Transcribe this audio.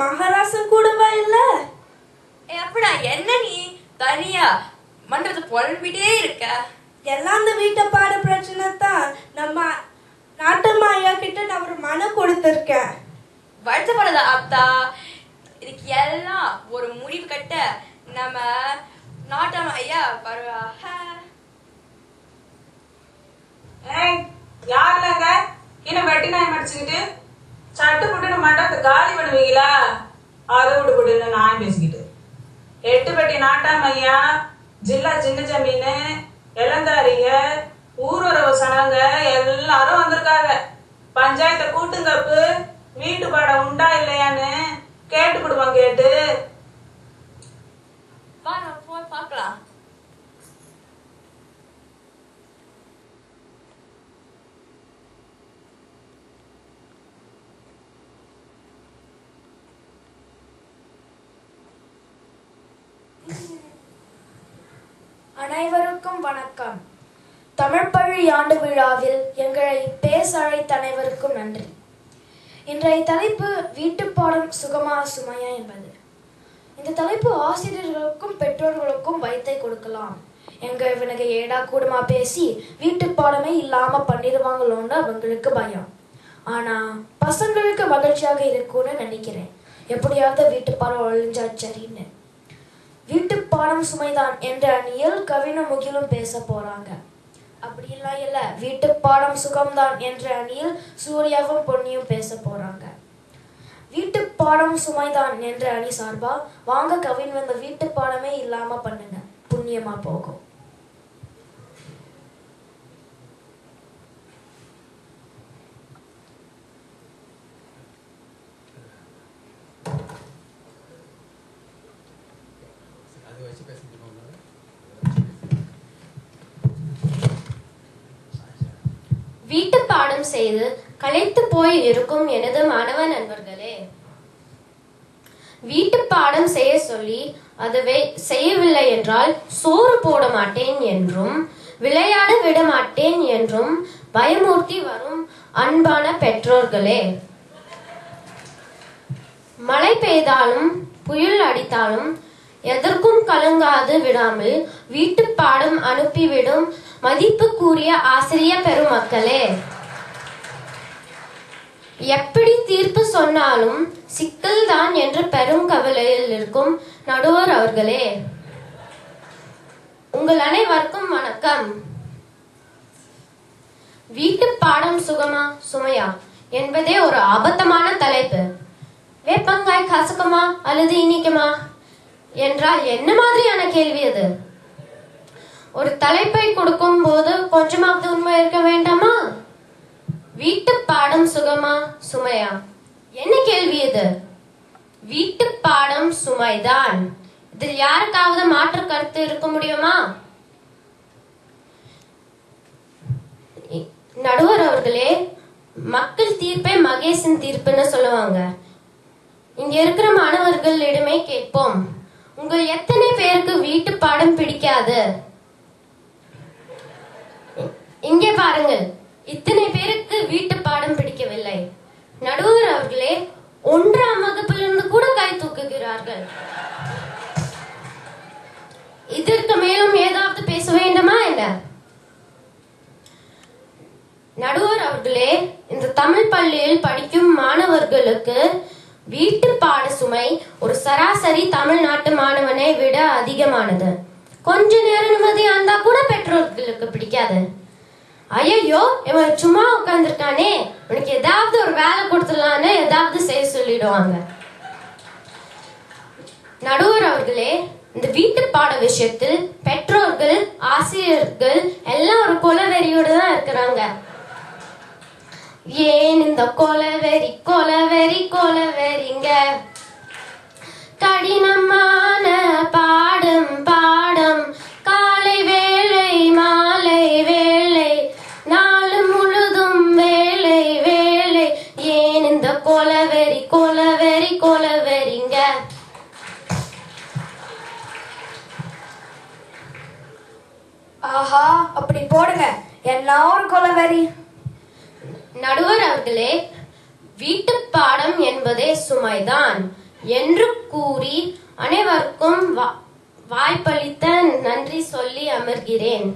மகாராசன் கூடவா இல்ல? அப்படா என்ன நீ? தனியா? மன்றத்தை புலம்பிட்டே இருக்க. எல்லாம் அந்த வீட்டை பாட பிரச்சனை தான் நம்ம நாட்டம்மா ஐயா கிட்ட நான் ஒரு மனு கொடுத்துருக்கேன். வருத்தப்படாத அத்தா இதுக்கு எல்லாம் ஒரு முடிவு கட்ட நம்ம நாட்டம் ஐயா வருவாக ஏய் யாருலங்க என்ன வெட்டி நாய் மடிச்சுக்கிட்டு சட்டு காலி பண்ணுவீங்களா? அதை விட்டு விடுன்னு நான் பேசிக்கிட்டு. எட்டு பெட்டி நாட்டாம் ஐயா ஜில்லா சின்ன ஜமீனு இளந்தாரிங்க ஊருறவு சனங்க எல்லாரும் வந்திருக்காங்க. பஞ்சாயத்தை கூட்டுங்கப்பு வீட்டு பாடம் உண்டா இல்லையான்னு கேட்டு கொடுப்பான் கேட்டு வா நம்ம போய் பார்க்கலாம் அனைவருக்கும் வணக்கம். தமிழ் பள்ளி ஆண்டு விழாவில் எங்களை பேச அழைத்த அனைவருக்கும் நன்றி. இன்றைய தலைப்பு வீட்டுப்பாடம் சுகமா சுமையா என்பது. இந்த தலைப்பு ஆசிரியர்களுக்கும் பெற்றோர்களுக்கும் வைத்தை கொடுக்கலாம். எங்க இவனுக்கு ஏடா கூடமா பேசி வீட்டு பாடமே இல்லாம பண்ணிடுவாங்களோன்னு அவங்களுக்கு பயம். ஆனா பசங்களுக்கு மகிழ்ச்சியாக இருக்கும்னு நினைக்கிறேன். எப்படியாவது வீட்டு பாடம் ஒழிஞ்சா சரின்னு. பாடம் சுமைதான் என்ற அணியில் கவின முகிலும் பேச போறாங்க. அப்படிலாம் இல்லை. இல்ல வீட்டு பாடம் சுகம்தான் என்ற அணியில் சூர்யாவும் பொன்னியும் பேச போறாங்க. வீட்டு பாடம் சுமைதான் என்ற அணி சார்பா வாங்க கவின் வந்த வீட்டு பாடமே இல்லாம பண்ணுங்க. புண்ணியமா போகும் அது வச்சு பேச முடியுமா வீட்டு பாடம் செய்து களைத்து போய் இருக்கும் எனது மாணவ நண்பர்களே. வீட்டு பாடம் செய்ய சொல்லி அதுவே செய்யவில்லை என்றால் சோறு போட மாட்டேன் என்றும் விளையாட விட மாட்டேன் என்றும் பயமூர்த்தி வரும் அன்பான பெற்றோர்களே. மழை பெய்தாலும் புயல் அடித்தாலும் எதற்கும் கலங்காது விடாமல் வீட்டு பாடம் அனுப்பிவிடும் மதிப்புக்குரிய ஆசிரிய பெருமக்களே எப்படி தீர்ப்பு சொன்னாலும் சிக்கல்தான் என்று பெரும் கவலையில் இருக்கும் நடுவர் அவர்களே. உங்கள் அனைவருக்கும் வணக்கம். வீட்டு பாடம் சுகமா சுமையா என்பதே ஒரு அபத்தமான தலைப்பு. வேப்பங்காய் கசக்குமா அல்லது இனிக்குமா? என்றால் என்ன மாதிரியான கேள்வி அது? ஒரு தலைப்பை கொடுக்கும் போது கொஞ்சமாவது உண்மை இருக்க வேண்டாமா? வீட்டு பாடம் சுகமா? சுமையா? என்ன கேள்வி இது? வீட்டு பாடம் சுமைதான். இதில் யாருக்காவது மாற்று கருத்து இருக்க முடியுமா? நடுவர் அவர்களே மக்கள் தீர்ப்பே மகேசன் தீர்ப்புன்னு சொல்லுவாங்க. இங்க இருக்கிற மாணவர்களிடமே கேட்போம். உங்கள் எத்தனை பேருக்கு வீட்டு பாடம் பிடிக்காது? இங்கே பாருங்கள் இத்தனை பேருக்கு வீட்டு பாடம் பிடிக்கவில்லை. நடுவர் அவர்களே ஒன்றாம் வகுப்பிலிருந்து கூட கை தூக்குகிறார்கள். இதற்கு மேலும் ஏதாவது பேச வேண்டுமா என்ன? நடுவர் அவர்களே இந்த தமிழ் பள்ளியில் படிக்கும் மாணவர்களுக்கு வீட்டு பாட சுமை ஒரு சராசரி தமிழ்நாட்டு மாணவனை விட அதிகமானது. கொஞ்ச நேரம் நிம்மதி அந்த கூட பெற்றோர்களுக்கு பிடிக்காது. ஐயோ இவன் சும்மா உட்காந்துருக்கானே உனக்கு ஏதாவது ஒரு வேலை கொடுத்துடலான்னு ஏதாவது செய்ய சொல்லிடுவாங்க. நடுவர் அவர்களே இந்த வீட்டு பாட விஷயத்தில் பெற்றோர்கள் ஆசிரியர்கள் எல்லாம் ஒரு கொலவெறியோடு தான் இருக்கிறாங்க. ஏன் இந்த கொலவெறி கொலவெறி கொலவெறிங்க? கடினமான பாடும் பாடம் கொலவெறி கொலவெறி கொலவெறிங்க ஆஹா அப்படி போடுங்க. எல்லாம் ஒரு கொலவெறி நடுவர் அவர்களே வீட்டு பாடம் என்பதே சுமைதான். என்று கூறி அனைவருக்கும் வாய்ப்பளித்த நன்றி சொல்லி அமர்கிறேன்.